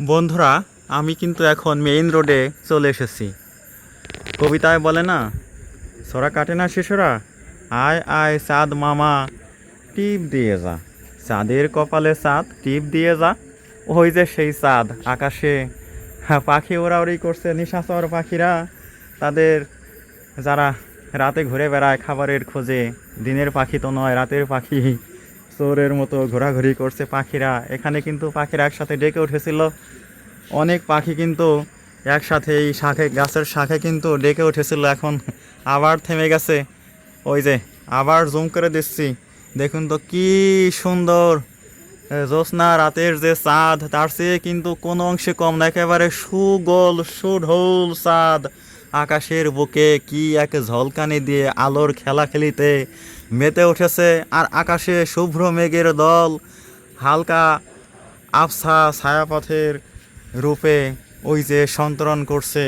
বন্ধুরা, আমি কিন্তু এখন মেইন রোডে চলে এসেছি। কবিতায় বলে না, সোরা কাটে না শিশুরা, আয় আয়, চাঁদ মামা, টিপ দিয়ে যা। চাঁদের কপালে চাঁদ, টিপ দিয়ে যা। ওই যে সেই চাঁদ, আকাশে পাখি ওড়াউড়ি করছে, নিশাচর পাখিরা। তাদের যারা রাতে ঘুরে বেড়ায়, খাবারের খোঁজে, দিনের পাখি তো নয়, রাতের পাখি। চোরের মতো ঘোরাঘুরি করছে পাখিরা। এখানে কিন্তু পাখিরা একসাথে ডেকে উঠেছিল। অনেক পাখি কিন্তু একসাথে এই শাখে, গাছের শাখে কিন্তু ডেকে উঠেছিল। এখন আবার থেমে গেছে। ওই যে, আবার জুম করে দিচ্ছি। দেখুন তো কি সুন্দর। জ্যোৎস্না রাতের যে চাঁদ, তার চেয়ে কিন্তু কোনো অংশে কম না। একেবারে সুগোল, সুঢোল চাঁদ। আকাশের বুকে কি এক ঝলকানি দিয়ে আলোর খেলা খেলিতে মেতে উঠেছে আর আকাশে শুভ্র মেঘের দল হালকা আফসা ছায়াপথের রূপে ওই যে সন্তরণ করছে।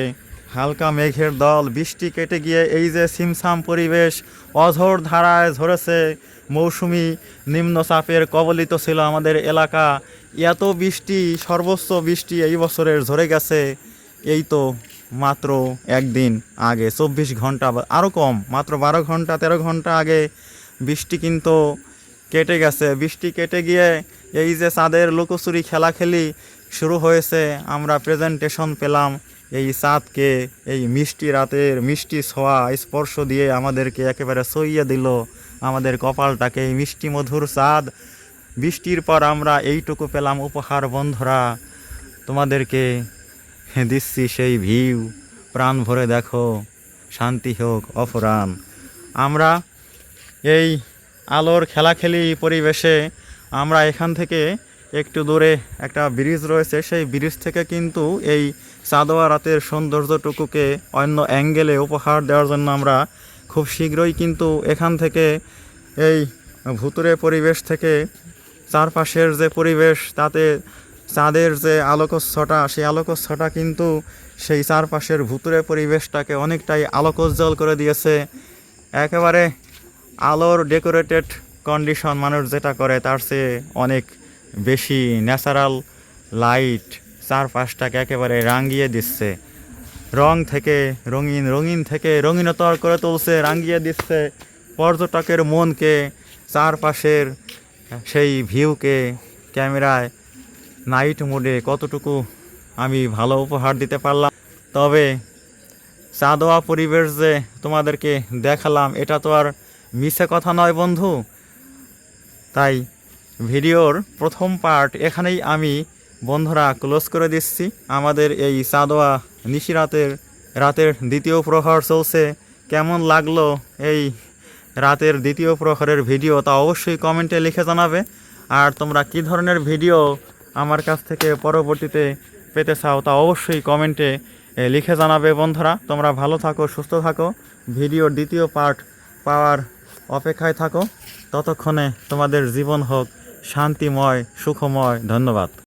হালকা মেঘের দল, বৃষ্টি কেটে গিয়ে এই যে সিমসাম পরিবেশ অঝোর ধারায় ঝরেছে। মৌসুমি নিম্নচাপের কবলিত ছিল আমাদের এলাকা। এত বৃষ্টি, সর্বোচ্চ বৃষ্টি এই বছরের ঝরে গেছে। এই তো মাত্র একদিন আগে, চব্বিশ ঘণ্টা আরও কম, মাত্র বারো ঘণ্টা, তেরো ঘণ্টা আগে বৃষ্টি কিন্তু কেটে গেছে। বৃষ্টি কেটে গিয়ে এই যে চাঁদের লুকোচুরি খেলা খেলি শুরু হয়েছে, আমরা প্রেজেন্টেশন পেলাম এই চাঁদকে এই মিষ্টি রাতের মিষ্টি ছোঁয়া স্পর্শ দিয়ে আমাদেরকে একেবারে সইয়ে দিল আমাদের কপালটাকে। এই মিষ্টি মধুর চাঁদ বৃষ্টির পর আমরা এইটুকু পেলাম। উপহার বন্ধুরা, তোমাদেরকে দিচ্ছি সেই ভিউ। প্রাণ ভরে দেখো, শান্তি হোক অপরাণ। আমরা এই আলোর খেলাখেলি পরিবেশে আমরা এখান থেকে একটু দূরে একটা ব্রিজ রয়েছে। সেই ব্রিজ থেকে কিন্তু এই চাঁদোয়া রাতের সৌন্দর্যটুকুকে অন্য অ্যাঙ্গেলে উপহার দেওয়ার জন্য আমরা খুব শীঘ্রই কিন্তু এখান থেকে এই ভুতুরে পরিবেশ থেকে চারপাশের যে পরিবেশ, তাতে চাঁদের যে আলোকচ্ছটা, সেই আলোকচ্ছটা কিন্তু সেই চারপাশের ভুতুরে পরিবেশটাকে অনেকটাই আলোকোজ্জ্বল করে দিয়েছে। একেবারে আলোর ডেকোরেটেড কন্ডিশন মানুষ যেটা করে, তার চেয়ে অনেক বেশি ন্যাচারাল লাইট চারপাশটাকে একেবারে রাঙিয়ে দিচ্ছে। রং থেকে রঙিন রঙিন থেকে রঙিনতর করে তুলছে, রাঙিয়ে দিচ্ছে। পর্যটকের মনকে, চারপাশের সেই ভিউকে ক্যামেরায় নাইট মোডে কতটুকু আমি ভালো উপহার দিতে পারলাম। তবে চাঁদোয়া পরিবেশ যে তোমাদেরকে দেখালাম, এটা তো আর মিছে কথা নয় বন্ধু। তাই ভিডিওর প্রথম পার্ট এখানেই আমি বন্ধুরা ক্লোজ করে দিচ্ছি। আমাদের এই চাঁদোয়া নিশিরাতের রাতের দ্বিতীয় প্রহর চলছে। কেমন লাগল এই রাতের দ্বিতীয় প্রহরের ভিডিও তা অবশ্যই কমেন্টে লিখে জানাবে। আর তোমরা কী ধরনের ভিডিও আমার কাছ থেকে পরবর্তীতে পেতে চাও তা অবশ্যই কমেন্টে লিখে জানাবে বন্ধুরা। তোমরা ভালো থাকো, সুস্থ থাকো। ভিডিওর দ্বিতীয় পার্ট পাওয়ার অপেক্ষায় থাকো। ততক্ষণে তোমাদের জীবন হোক শান্তিময়, সুখময়। ধন্যবাদ।